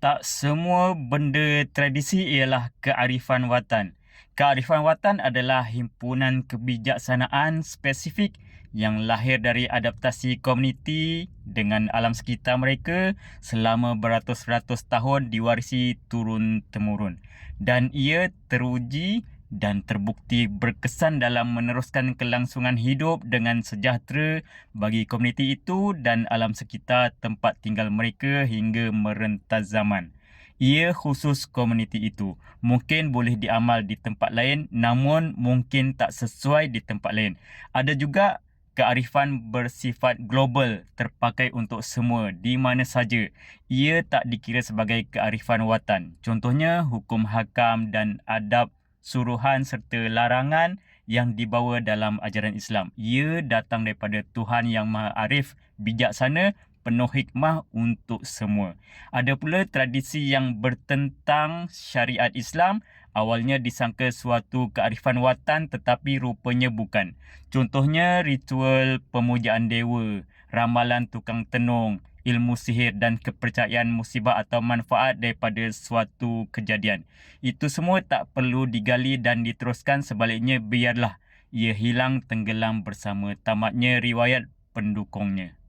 tak semua benda tradisi ialah kearifan watan. Kearifan watan adalah himpunan kebijaksanaan spesifik yang lahir dari adaptasi komuniti dengan alam sekitar mereka selama beratus-ratus tahun diwarisi turun-temurun. Dan ia teruji dan terbukti berkesan dalam meneruskan kelangsungan hidup dengan sejahtera bagi komuniti itu dan alam sekitar tempat tinggal mereka hingga merentas zaman. Ia khusus komuniti itu. Mungkin boleh diamal di tempat lain namun mungkin tak sesuai di tempat lain. Ada juga kearifan bersifat global terpakai untuk semua di mana saja. Ia tak dikira sebagai kearifan watan. Contohnya hukum hakam dan adab suruhan serta larangan yang dibawa dalam ajaran Islam. Ia datang daripada Tuhan yang Maha Arif, bijaksana, penuh hikmah untuk semua. Ada pula tradisi yang bertentang syariat Islam, awalnya disangka suatu kearifan watan tetapi rupanya bukan. Contohnya ritual pemujaan dewa, ramalan tukang tenung, ilmu sihir dan kepercayaan musibah atau manfaat daripada suatu kejadian. Itu semua tak perlu digali dan diteruskan sebaliknya biarlah ia hilang tenggelam bersama tamatnya riwayat pendukungnya.